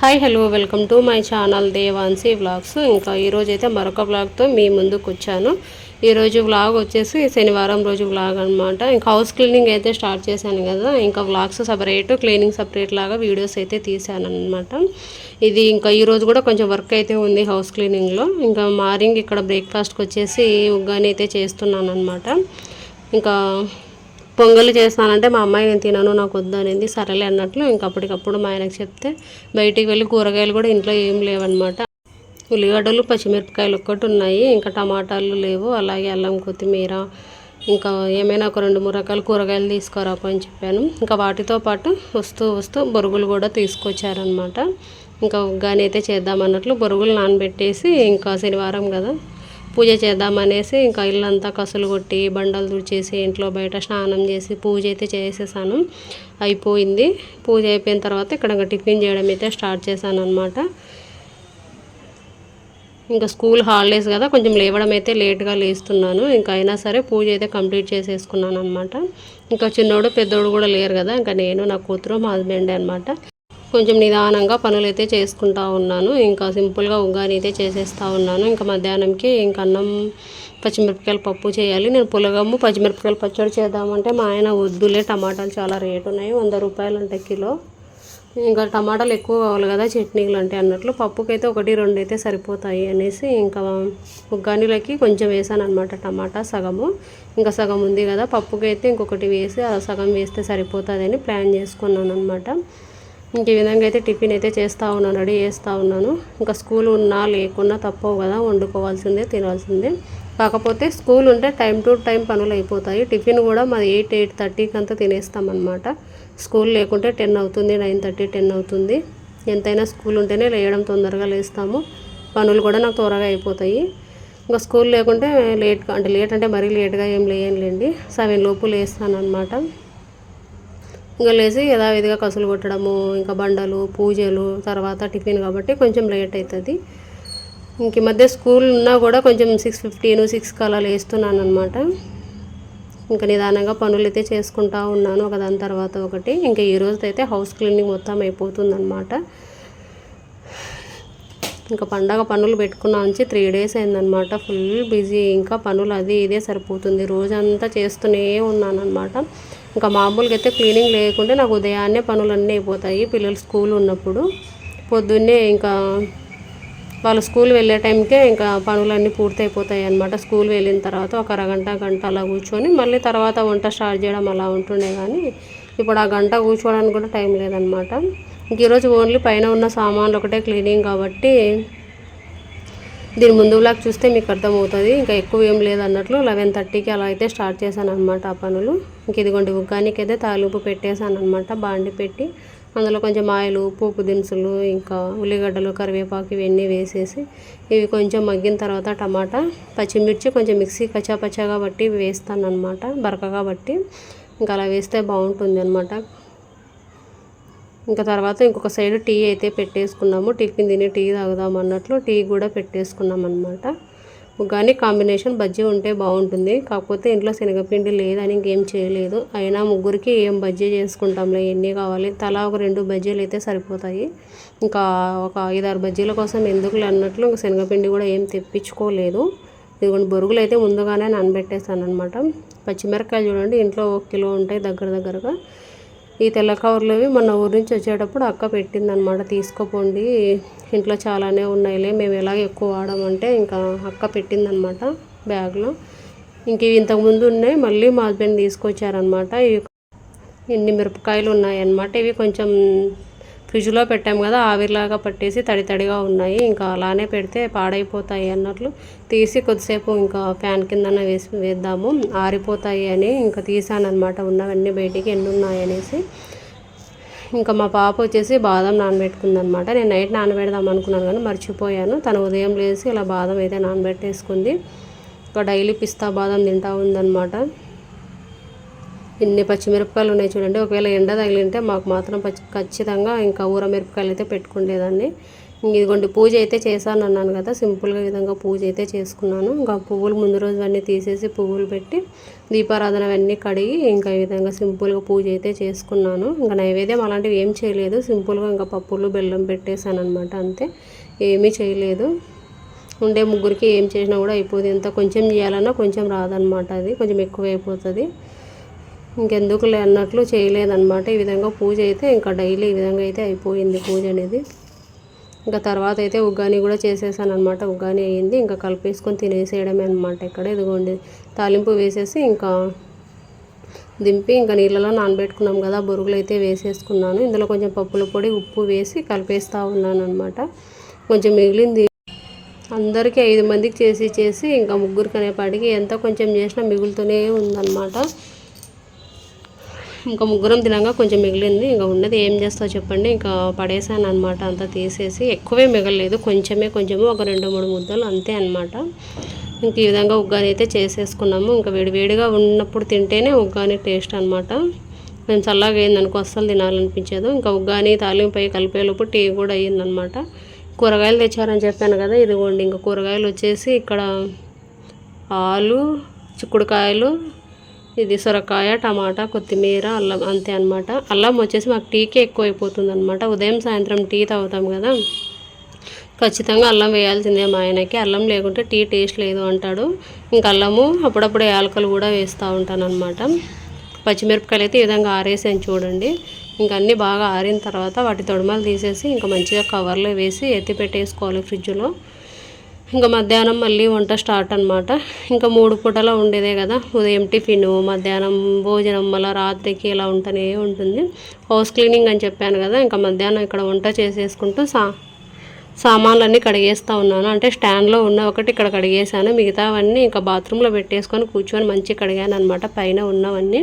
Hi hello welcome to my channel Devanshi vlogs. ఇంకా ఈరోజు అయితే మరొక వ్లాగ్తో మీ ముందుకు వచ్చాను. ఈరోజు వ్లాగ్ వచ్చేసి శనివారం రోజు వ్లాగ్ అనమాట ఇంకా హౌస్ క్లీనింగ్ అయితే స్టార్ట్ చేశాను కదా. ఇంకా వ్లాగ్స్ సపరేట్ క్లీనింగ్ సపరేట్ లాగా వీడియోస్ అయితే తీశాను అనమాట ఇది ఇంకా ఈరోజు కూడా కొంచెం వర్క్ అయితే ఉంది హౌస్ క్లీనింగ్లో ఇంకా మార్నింగ్ ఇక్కడ బ్రేక్ఫాస్ట్కి వచ్చేసి ఉగ్గాని అయితే చేస్తున్నాను అనమాట ఇంకా పొంగల్ చేస్తానంటే మా అమ్మాయి నేను తినను నాకు వద్దు అనేది. సరేలే అన్నట్లు ఇంక అప్పటికప్పుడు మా ఆయనకు చెప్తే బయటికి వెళ్ళి కూరగాయలు కూడా ఇంట్లో ఏం లేవన్నమాట. ఉల్లిగడ్డలు పచ్చిమిరపకాయలు ఒక్కటి ఉన్నాయి. ఇంకా టమాటాలు లేవు. అలాగే అల్లం కొత్తిమీర ఇంకా ఏమైనా ఒక రెండు మూడు రకాల కూరగాయలు తీసుకురాపు అని చెప్పాను. ఇంకా వాటితో పాటు వస్తూ వస్తూ బొరుగులు కూడా తీసుకొచ్చారనమాట ఇంకా ఉగ్గాని అయితే చేద్దామన్నట్లు బొరుగులు నానబెట్టేసి ఇంకా శనివారం కదా పూజ చేద్దామనేసి ఇంకా ఇల్లంతా కసులు కొట్టి బండలు తుడిచేసి ఇంట్లో బయట స్నానం చేసి పూజ అయితే చేసేసాను. అయిపోయింది. పూజ అయిపోయిన తర్వాత ఇక్కడ టిఫిన్ చేయడం అయితే స్టార్ట్ చేశాను అనమాట ఇంకా స్కూల్ హాలిడేస్ కదా కొంచెం లేవడం అయితే లేట్గా లేస్తున్నాను. ఇంకా అయినా సరే పూజ అయితే కంప్లీట్ చేసేసుకున్నాను అనమాట ఇంకా చిన్నోడు పెద్దోడు కూడా లేరు కదా ఇంకా నేను నా కూతురు మా హస్బెండ్ అనమాట కొంచెం నిదానంగా పనులు అయితే చేసుకుంటా ఉన్నాను. ఇంకా సింపుల్గా ఉగ్గాని అయితే చేసేస్తూ ఉన్నాను. ఇంకా మధ్యాహ్నంకి ఇంకా అన్నం పచ్చిమిరపకాయల పప్పు చేయాలి. నేను పులగమ్ము పచ్చిమిరపకాయల పచ్చడి చేద్దామంటే మా ఆయన వద్దులే. టమాటాలు చాలా రేటు ఉన్నాయి. వంద రూపాయలు అంటే కిలో. ఇంకా టమాటాలు ఎక్కువ కావాలి కదా చట్నీలు అంటే అన్నట్లు. పప్పుకైతే ఒకటి రెండు అయితే సరిపోతాయి అనేసి ఇంకా ఉగ్గానీలకి కొంచెం వేసాను అనమాట టమాటా సగము. ఇంకా సగం ఉంది కదా పప్పుకైతే ఇంకొకటి వేసి ఆ సగం వేస్తే సరిపోతుందని ప్లాన్ చేసుకున్నాను అనమాట ఇంక ఈ విధంగా అయితే టిఫిన్ అయితే చేస్తూ ఉన్నాను రెడీ చేస్తూ ఉన్నాను. ఇంకా స్కూల్ ఉన్నా లేకున్నా తప్పవు కదా వండుకోవాల్సిందే తినాల్సిందే. కాకపోతే స్కూల్ ఉంటే టైం టు టైం పనులు అయిపోతాయి. టిఫిన్ కూడా మాది ఎయిట్ ఎయిట్ థర్టీకి అంతా తినేస్తామన్నమాట. స్కూల్ లేకుంటే టెన్ అవుతుంది నైన్ థర్టీ టెన్ అవుతుంది. ఎంతైనా స్కూల్ ఉంటేనే లేయడం తొందరగా లేస్తాము. పనులు కూడా నాకు త్వరగా అయిపోతాయి. ఇంకా స్కూల్ లేకుంటే లేట్గా అంటే లేట్ అంటే మరీ లేట్గా ఏం లేయంలేండి సెవెన్ లోపు లేస్తాను అనమాట ఇంకా లేచి యథావిధిగా కసులు కొట్టడము ఇంకా బండలు పూజలు తర్వాత టిఫిన్ కాబట్టి కొంచెం లేట్ అవుతుంది ఇంక ఈ మధ్య స్కూల్ ఉన్నా కూడా కొంచెం సిక్స్ ఫిఫ్టీన్ సిక్స్కి అలా లేస్తున్నాను అనమాట ఇంకా నిదానంగా పనులు అయితే చేసుకుంటా ఉన్నాను ఒకదాని తర్వాత ఒకటి. ఇంకా ఈ రోజు అయితే హౌస్ క్లీనింగ్ మొత్తం అయిపోతుందన్నమాట. ఇంకా పండగ పనులు పెట్టుకున్నా నుంచి త్రీ డేస్ అయిందనమాట ఫుల్ బిజీ. ఇంకా పనులు అది ఇదే సరిపోతుంది. రోజంతా చేస్తూనే ఉన్నాను అనమాట ఇంకా మామూలుగా అయితే క్లీనింగ్ లేకుంటే నాకు ఉదయాన్నే పనులన్నీ అయిపోతాయి. పిల్లలు స్కూల్ ఉన్నప్పుడు పొద్దున్నే ఇంకా వాళ్ళు స్కూల్ వెళ్ళే టైంకే ఇంకా పనులన్నీ పూర్తి అయిపోతాయి అనమాట స్కూల్ వెళ్ళిన తర్వాత ఒక అరగంట గంట అలా కూర్చొని మళ్ళీ తర్వాత వంట స్టార్ట్ చేయడం అలా ఉంటుండే కానీ ఇప్పుడు ఆ గంట కూర్చోవడానికి కూడా టైం లేదనమాట ఇంక ఈరోజు ఓన్లీ పైన ఉన్న సామాన్లు ఒకటే క్లీనింగ్ కాబట్టి దీని ముందు బ్లాక్ చూస్తే మీకు అర్థమవుతుంది. ఇంకా ఎక్కువ ఏం లేదన్నట్లు లెవెన్ థర్టీకి అలా అయితే స్టార్ట్ చేశాను అనమాట ఆ పనులు. ఇంక ఇదిగోండి ఉగ్గానికి అయితే తాలింపు పెట్టేశాను అనమాట బాండి పెట్టి అందులో కొంచెం ఆయిలు పోపు దినుసులు ఇంకా ఉల్లిగడ్డలు కరివేపాకు ఇవన్నీ వేసేసి ఇవి కొంచెం మగ్గిన తర్వాత టమాటా పచ్చిమిర్చి కొంచెం మిక్సీ కచ్చాపచ్చాగా బట్టి వేస్తాను అనమాట బరకగా బట్టి. ఇంకా అలా వేస్తే బాగుంటుంది అనమాట ఇంకా తర్వాత ఇంకొక సైడ్ టీ అయితే పెట్టేసుకున్నాము. టిఫిన్ తిని టీ తాగుదాం అన్నట్లు టీ కూడా పెట్టేసుకున్నాం అనమాట కానీ కాంబినేషన్ బజ్జీ ఉంటే బాగుంటుంది. కాకపోతే ఇంట్లో శనగపిండి లేదని ఇంకేం చేయలేదు. అయినా ముగ్గురికి ఏం బజ్జీ చేసుకుంటాంలే ఎన్ని కావాలి? తలా ఒక రెండు బజ్జీలు అయితే సరిపోతాయి. ఇంకా ఒక ఐదారు బజ్జీల కోసం ఎందుకు అన్నట్లు ఇంకా శనగపిండి కూడా ఏం తెప్పించుకోలేదు. ఇదిగోండి బొరుగులు అయితే ముందుగానే నానబెట్టేస్తాను అనమాట పచ్చిమిరపకాయలు చూడండి ఇంట్లో ఒక కిలో ఉంటాయి దగ్గర దగ్గరగా. ఈ తెల్ల కవర్లవి మొన్న ఊరి నుంచి వచ్చేటప్పుడు అక్క పెట్టిందనమాట తీసుకోపోండి. ఇంట్లో చాలానే ఉన్నాయిలే మేము ఎలా ఎక్కువ వాడమంటే ఇంకా అక్క పెట్టిందనమాట బ్యాగ్లో. ఇంక ఇవి ఇంతకుముందు ఉన్నాయి మళ్ళీ మా హస్బెండ్ తీసుకొచ్చారనమాట ఇవి ఎన్ని మిరపకాయలు ఉన్నాయన్నమాట ఇవి కొంచెం ఫ్రిడ్జ్లో పెట్టాము కదా ఆవిరిలాగా పట్టేసి తడి తడిగా ఉన్నాయి. ఇంకా అలానే పెడితే పాడైపోతాయి అన్నట్లు తీసి కొద్దిసేపు ఇంకా ఫ్యాన్ కిందన వేసి వేద్దాము. ఆరిపోతాయి అని ఇంకా తీసానమాట ఉన్నవన్నీ బయటికి ఎన్ని ఉన్నాయి అనేసి. ఇంకా మా పాప వచ్చేసి బాదం నానబెట్టుకుందనమాట నేను నైట్ నానబెడదాం అనుకున్నాను కానీ మర్చిపోయాను. తను ఉదయం లేచి ఇలా బాదం అయితే నానబెట్టేసుకుంది. ఇంకా డైలీ పిస్తా బాదం తింటా ఉందన్నమాట. ఇన్ని పచ్చిమిరపకాయలు ఉన్నాయి చూడండి. ఒకవేళ ఎండ తగిలింటే మాకు మాత్రం పచ్చి ఖచ్చితంగా ఇంకా ఊర మిరపకాయలు అయితే పెట్టుకుండేదాన్ని. ఇదిగోండి పూజ అయితే చేశాను అన్నాను కదా. సింపుల్గా విధంగా పూజ అయితే చేసుకున్నాను. ఇంకా పువ్వులు ముందు రోజు అన్నీ తీసేసి పువ్వులు పెట్టి దీపారాధన అవన్నీ కడిగి ఇంకా ఈ విధంగా సింపుల్గా పూజ అయితే చేసుకున్నాను. ఇంకా నైవేద్యం అలాంటివి ఏం చేయలేదు. సింపుల్గా ఇంకా పప్పులు బెల్లం పెట్టేశాను అనమాట అంతే. ఏమీ చేయలేదు. ఉండే ముగ్గురికి ఏం చేసినా కూడా అయిపోతుంది ఎంత కొంచెం చేయాలన్నా కొంచెం రాదనమాట అది. కొంచెం ఎక్కువ అయిపోతుంది ఇంకెందుకులే అన్నట్లు చేయలేదన్నమాట. ఈ విధంగా పూజ అయితే ఇంకా డైలీ ఈ విధంగా అయితే అయిపోయింది పూజ అనేది. ఇంకా తర్వాత అయితే ఉగ్గాని కూడా చేసేసాను అనమాట ఉగ్గాని అయ్యింది ఇంకా కలిపేసుకొని తినేసేయడమే అనమాట ఇక్కడ. ఇదిగోండి తాలింపు వేసేసి ఇంకా దింపి ఇంకా నీళ్ళలో నానబెట్టుకున్నాం కదా బొరుగులు అయితే వేసేసుకున్నాను. ఇందులో కొంచెం పప్పుల పొడి ఉప్పు వేసి కలిపేస్తూ ఉన్నాను అనమాట కొంచెం మిగిలింది అందరికీ ఐదు మందికి చేసి చేసి ఇంకా ముగ్గురికి అనేపాటికి ఎంత కొంచెం చేసినా మిగులుతూనే ఉందన్నమాట. ఇంకా ముగ్గురం తినంగా కొంచెం మిగిలింది. ఇంకా ఉన్నది ఏం చేస్తావు చెప్పండి. ఇంకా పడేసాను అనమాట అంతా తీసేసి ఎక్కువే మిగలలేదు. కొంచెమే కొంచెము ఒక రెండు మూడు ముద్దలు అంతే అనమాట ఇంక ఈ విధంగా ఉగ్గాని అయితే చేసేసుకున్నాము. ఇంకా వేడివేడిగా ఉన్నప్పుడు తింటేనే ఉగ్గాని టేస్ట్ అనమాట మేము చల్లగా అయిందనుకో అస్సలు తినాలనిపించేది. ఇంకా ఉగ్గాని తాలింపై కలిపేలోపు టీ కూడా అయ్యిందనమాట కూరగాయలు తెచ్చారని చెప్పాను కదా ఇదిగోండి. ఇంకా కూరగాయలు వచ్చేసి ఇక్కడ ఆలు చిక్కుడుకాయలు ఇది సొరకాయ టమాటా కొత్తిమీర అల్లం అంతే అనమాట అల్లం వచ్చేసి మాకు టీకే ఎక్కువ అయిపోతుంది అనమాట ఉదయం సాయంత్రం టీ తాగుతాం కదా. ఖచ్చితంగా అల్లం వేయాల్సిందే మా ఆయనకి. అల్లం లేకుంటే టీ టేస్ట్ లేదు అంటాడు. ఇంకా అల్లము అప్పుడప్పుడు యాలకలు కూడా వేస్తూ ఉంటాను అనమాట పచ్చిమిరపకాయలు అయితే ఈ విధంగా ఆరేసాను చూడండి. ఇంకా అన్నీ బాగా ఆరిన తర్వాత వాటి తొడమలు తీసేసి ఇంకా మంచిగా కవర్లో వేసి ఎత్తి పెట్టేసుకోవాలి ఫ్రిడ్జ్లో. ఇంకా మధ్యాహ్నం మళ్ళీ వంట స్టార్ట్ అనమాట ఇంకా మూడు పూటలా ఉండేదే కదా ఉదయం టిఫిన్ మధ్యాహ్నం భోజనం మళ్ళీ రాత్రికి ఇలా ఉంటూనే ఉంటుంది. హౌస్ క్లీనింగ్ అని చెప్పాను కదా ఇంకా మధ్యాహ్నం ఇక్కడ వంట చేసేసుకుంటూ సా సామాన్లన్నీ కడిగేస్తూ ఉన్నాను. అంటే స్టాండ్లో ఉన్న ఒకటి ఇక్కడ కడిగేసాను మిగతావన్నీ ఇంకా బాత్రూంలో పెట్టేసుకొని కూర్చొని మంచిగా కడిగాను అనమాట పైన ఉన్నవన్నీ.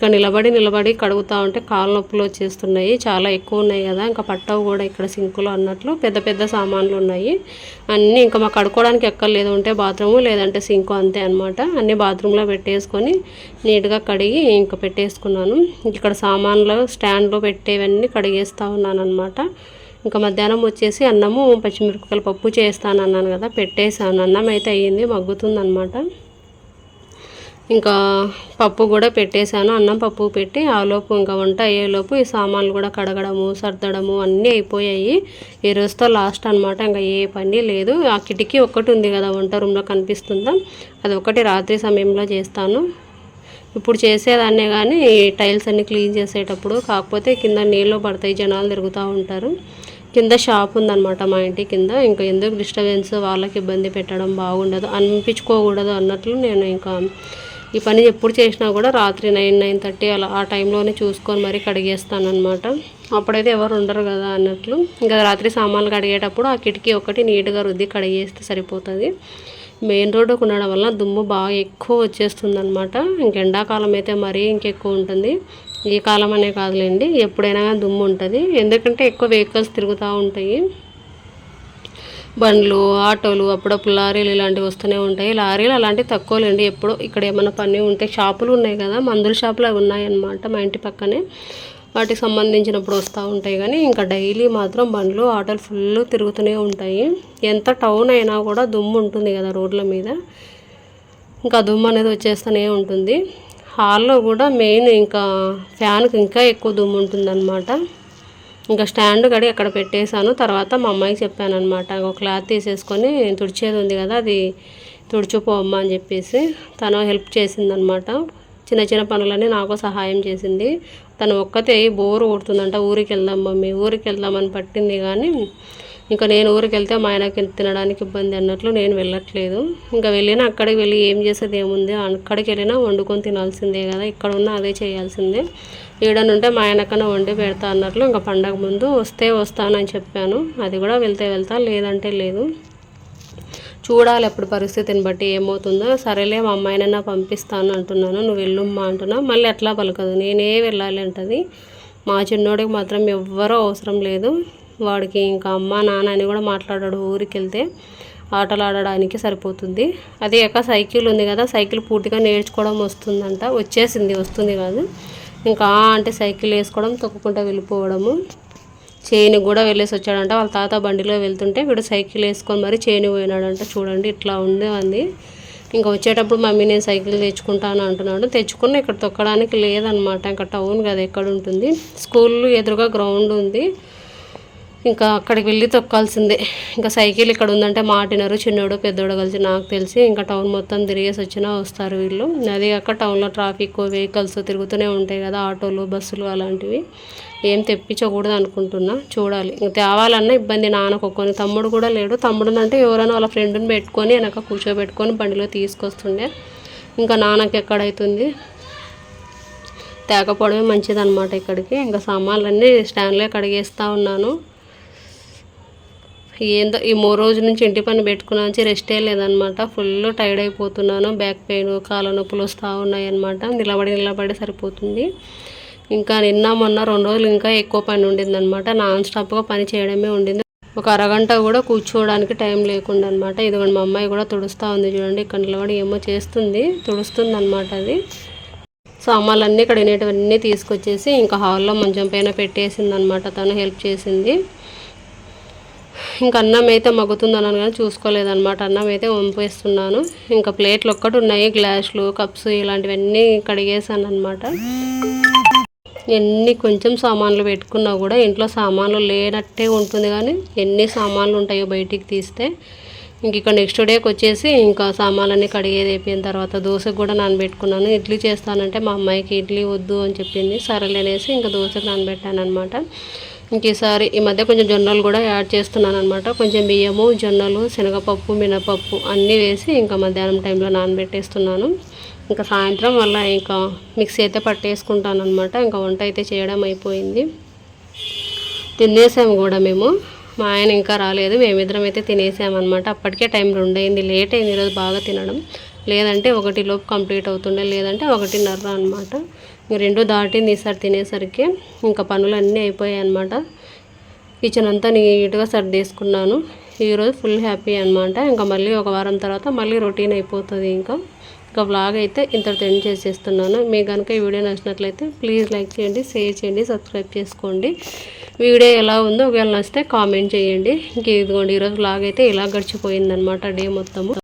ఇంకా నిలబడి నిలబడి కడుగుతూ ఉంటే కాళ్ళ నొప్పులు వచ్చేస్తున్నాయి. చాలా ఎక్కువ ఉన్నాయి కదా ఇంకా పట్టవు కూడా ఇక్కడ సింకులో అన్నట్లు. పెద్ద పెద్ద సామాన్లు ఉన్నాయి. అన్నీ ఇంకా మాకు కడుక్కోవడానికి ఎక్కర్లేదు. ఉంటే బాత్రూము లేదంటే సింకు అంతే అనమాట అన్నీ బాత్రూంలో పెట్టేసుకొని నీట్గా కడిగి ఇంకా పెట్టేసుకున్నాను. ఇక్కడ సామాన్లు స్టాండ్లో పెట్టేవన్నీ కడిగేస్తూ ఉన్నాను అనమాట ఇంకా మధ్యాహ్నం వచ్చేసి అన్నము పచ్చిమిరపకాయల పప్పు చేస్తాను అన్నాను కదా పెట్టేసాను అన్నం అయితే అయ్యింది మగ్గుతుందనమాట ఇంకా పప్పు కూడా పెట్టేశాను. అన్నం పప్పు పెట్టి ఆలోపు ఇంకా వంట అయ్యేలోపు ఈ సామాన్లు కూడా కడగడము సర్దడము అన్నీ అయిపోయాయి. ఈ రోజుతో లాస్ట్ అనమాట ఇంకా ఏ పని లేదు. ఆ కిటికీ ఒక్కటి ఉంది కదా వంట రూమ్లో కనిపిస్తుందా? అది ఒకటి రాత్రి సమయంలో చేస్తాను. ఇప్పుడు చేసేదాన్నే కానీ టైల్స్ అన్నీ క్లీన్ చేసేటప్పుడు కాకపోతే కింద నీళ్ళు పడతాయి జనాలు తిరుగుతూ ఉంటారు. కింద షాప్ ఉందన్నమాట మా ఇంటి కింద. ఇంకా ఎందుకు డిస్టర్బెన్స్ వాళ్ళకి ఇబ్బంది పెట్టడం బాగుండదు. అనిపించుకోకూడదు అన్నట్లు నేను ఇంకా ఈ పని ఎప్పుడు చేసినా కూడా రాత్రి నైన్ నైన్ థర్టీ అలా ఆ టైంలోనే చూసుకొని మరీ కడిగేస్తాను అనమాట అప్పుడైతే ఎవరు ఉండరు కదా అన్నట్లు. ఇంకా రాత్రి సామాన్లు కడిగేటప్పుడు ఆ కిటికీ ఒకటి నీట్గా రుద్ది కడిగేస్తే సరిపోతుంది. మెయిన్ రోడ్డుకు ఉండడం వల్ల దుమ్ము బాగా ఎక్కువ వచ్చేస్తుంది అనమాట ఇంక ఎండాకాలం అయితే మరీ ఇంకెక్కువ ఉంటుంది. ఈ కాలం అనే కాదులేండి ఎప్పుడైనా దుమ్ము ఉంటుంది. ఎందుకంటే ఎక్కువ వెహికల్స్ తిరుగుతూ ఉంటాయి. బండ్లు ఆటోలు అప్పుడప్పుడు లారీలు ఇలాంటివి వస్తూనే ఉంటాయి. లారీలు అలాంటివి తక్కువలేండి. ఎప్పుడో ఇక్కడ ఏమైనా పని ఉంటే షాపులు ఉన్నాయి కదా మందుల షాపులు అవి ఉన్నాయన్నమాట మా ఇంటి పక్కనే. వాటికి సంబంధించినప్పుడు వస్తూ ఉంటాయి కానీ ఇంకా డైలీ మాత్రం బండ్లు ఆటోలు ఫుల్ తిరుగుతూనే ఉంటాయి. ఎంత టౌన్ అయినా కూడా దుమ్ము ఉంటుంది కదా రోడ్ల మీద. ఇంకా దుమ్ము అనేది వచ్చేస్తూనే ఉంటుంది. హాల్లో కూడా మెయిన్ ఇంకా ఫ్యాన్కి ఇంకా ఎక్కువ దుమ్ము ఉంటుందన్నమాట. ఇంకా స్టాండ్ కడి అక్కడ పెట్టేశాను. తర్వాత మా అమ్మాయికి చెప్పాను అనమాట ఒక క్లాత్ తీసేసుకొని తుడిచేది ఉంది కదా అది తుడిచిపోమ్మా అని చెప్పేసి. తను హెల్ప్ చేసిందనమాట చిన్న చిన్న పనులన్నీ నాకు సహాయం చేసింది. తను ఒక్కతే బోరు కొడుతుందంట ఊరికి వెళ్దాం మమ్మీ ఊరికి వెళ్దామని పట్టింది కానీ ఇంకా నేను ఊరికి వెళ్తే మా ఆయనకి తినడానికి ఇబ్బంది అన్నట్లు నేను వెళ్ళట్లేదు. ఇంకా వెళ్ళినా అక్కడికి వెళ్ళి ఏం చేసేది ఏముంది? అక్కడికి వెళ్ళినా వండుకొని తినాల్సిందే కదా ఇక్కడ ఉన్న అదే చేయాల్సిందే. ఈడనుంటే మా ఆయనకన్నా వండి పెడతా అన్నట్లు ఇంకా పండగ ముందు వస్తే వస్తానని చెప్పాను. అది కూడా వెళ్తే వెళ్తా లేదంటే లేదు. చూడాలి ఎప్పుడు పరిస్థితిని బట్టి ఏమవుతుందో. సరేలే మా అమ్మాయినైనా పంపిస్తాను అంటున్నాను. నువ్వు వెళ్ళుమ్మా అంటున్నా. మళ్ళీ ఎట్లా పలకదు. నేనే వెళ్ళాలి అంటది. మా చిన్నోడికి మాత్రం ఎవ్వరూ అవసరం లేదు. వాడికి ఇంకా అమ్మ నాన్న అని కూడా మాట్లాడాడు ఊరికి వెళ్తే ఆటలు ఆడడానికి సరిపోతుంది. అదే కాక సైకిల్ ఉంది కదా సైకిల్ పూర్తిగా నేర్చుకోవడం వస్తుందంట. వచ్చేసింది వస్తుంది కాదు. ఇంకా అంటే సైకిల్ వేసుకోవడం తొక్కుకుంటూ వెళ్ళిపోవడము. చేను కూడా వెళ్ళేసి వచ్చాడంట. వాళ్ళ తాత బండిలో వెళ్తుంటే వీడు సైకిల్ వేసుకొని మరి చేను పోయినాడంట. చూడండి ఇట్లా ఉండేవంది ఇంకా వచ్చేటప్పుడు మమ్మీ నేను సైకిల్ తెచ్చుకుంటాను అంటున్నాడు. తెచ్చుకున్న ఇక్కడ తొక్కడానికి లేదనమాట. ఇంకా టౌన్ కదా ఎక్కడ ఉంటుంది? స్కూల్ ఎదురుగా గ్రౌండ్ ఉంది. ఇంకా అక్కడికి వెళ్ళి తొక్కాల్సిందే. ఇంకా సైకిల్ ఇక్కడ ఉందంటే మాటినరు చిన్నోడు పెద్దోడు కలిసి నాకు తెలిసి ఇంకా టౌన్ మొత్తం తిరిగేసి వచ్చినా వస్తారు వీళ్ళు. అదే కాక టౌన్లో ట్రాఫిక్ వెహికల్స్ తిరుగుతూనే ఉంటాయి కదా ఆటోలు బస్సులు అలాంటివి. ఏం తెప్పించకూడదు అనుకుంటున్నా. చూడాలి. ఇంకా తేవాలన్నా ఇబ్బంది. నాన్నకు తమ్ముడు కూడా లేడు. తమ్ముడు అంటే ఎవరైనా వాళ్ళ ఫ్రెండ్ని పెట్టుకొని వెనక కూర్చోబెట్టుకొని బండిలో తీసుకొస్తుండే. ఇంకా నాన్నకి ఎక్కడైతుంది? తేకపోవడమే మంచిదన్నమాట ఇక్కడికి. ఇంకా సామాన్లన్నీ స్టాండ్లో కడిగేస్తూ ఉన్నాను. ఏందో ఈ మూడు రోజుల నుంచి ఇంటి పని పెట్టుకున్నా నుంచి రెస్టే లేదనమాట. ఫుల్ టైర్డ్ అయిపోతున్నాను. బ్యాక్ పెయిన్ కాళ్ళ నొప్పులు వస్తూ ఉన్నాయన్నమాట నిలబడి నిలబడి సరిపోతుంది. ఇంకా నిన్న మొన్న రెండు రోజులు ఇంకా ఎక్కువ పని ఉండిందనమాట నాన్ స్టాప్గా పని చేయడమే ఉండింది. ఒక అరగంట కూడా కూర్చోవడానికి టైం లేకుండా అనమాట ఇదిగోండి మా అమ్మాయి కూడా తుడుస్తూ ఉంది చూడండి. ఇక్కడ నిలబడి ఏమో చేస్తుంది. తుడుస్తుంది అనమాట అది. సామాన్లన్నీ ఇక్కడ వినేటివన్నీ తీసుకొచ్చేసి ఇంకా హాల్లో మంచం పైన పెట్టేసింది అనమాట తను హెల్ప్ చేసింది. ఇంకా అన్నం అయితే మగ్గుతుందన్నాను కానీ చూసుకోలేదన్నమాట. అన్నం అయితే వంపేస్తున్నాను. ఇంకా ప్లేట్లు ఒక్కటి ఉన్నాయి. గ్లాసులు కప్స్ ఇలాంటివన్నీ కడిగేసాను అనమాట ఎన్ని కొంచెం సామాన్లు పెట్టుకున్నా కూడా ఇంట్లో సామాన్లు లేనట్టే ఉంటుంది కానీ ఎన్ని సామాన్లు ఉంటాయో బయటికి తీస్తే ఇంక ఇక్కడ నెక్స్ట్ డేకి వచ్చేసి ఇంకా సామాన్లన్నీ కడిగేది అయిపోయిన తర్వాత దోశకు కూడా నానబెట్టుకున్నాను. ఇడ్లీ చేస్తానంటే మా అమ్మాయికి ఇడ్లీ వద్దు అని చెప్పింది. సరేలేనేసి ఇంకా దోశకు నానబెట్టాను అనమాట ఇంక ఈసారి ఈ మధ్య కొంచెం జొన్నలు కూడా యాడ్ చేస్తున్నాను అనమాట కొంచెం బియ్యము జొన్నలు శనగపప్పు మినపప్పు అన్నీ వేసి ఇంకా మధ్యాహ్నం టైంలో నానబెట్టేస్తున్నాను. ఇంకా సాయంత్రం వల్ల ఇంకా మిక్సీ అయితే పట్టేసుకుంటాను అనమాట ఇంకా వంట అయితే చేయడం అయిపోయింది. తినేసాము కూడా మేము. మా ఆయన ఇంకా రాలేదు. మేమిద్దరం అయితే తినేసామన్నమాట. అప్పటికే టైం రెండు అయింది లేట్ అయింది ఈరోజు బాగా తినడం. లేదంటే ఒకటి లోపు కంప్లీట్ అవుతుండే. లేదంటే ఒకటిన్నర అనమాట రెండు దాటింది ఈసారి తినేసరికి. ఇంకా పనులు అన్నీ అయిపోయాయి అనమాట కిచెన్ అంతా నీట్గా సర్దేసుకున్నాను. ఈరోజు ఫుల్ హ్యాపీ అనమాట ఇంకా మళ్ళీ ఒక వారం తర్వాత మళ్ళీ రొటీన్ అయిపోతుంది ఇంకా. ఇంకా బ్లాగ్ అయితే ఇంతటితో ఎండ్ చేసేస్తున్నాను. మీకు కనుక ఈ వీడియో నచ్చినట్లయితే ప్లీజ్ లైక్ చేయండి షేర్ చేయండి సబ్స్క్రైబ్ చేసుకోండి. వీడియో ఎలా ఉందో ఒకవేళ నచ్చితే కామెంట్ చేయండి. ఇంక ఇదిగోండి ఈరోజు బ్లాగ్ అయితే ఇలా గడిచిపోయిందనమాట డే మొత్తము.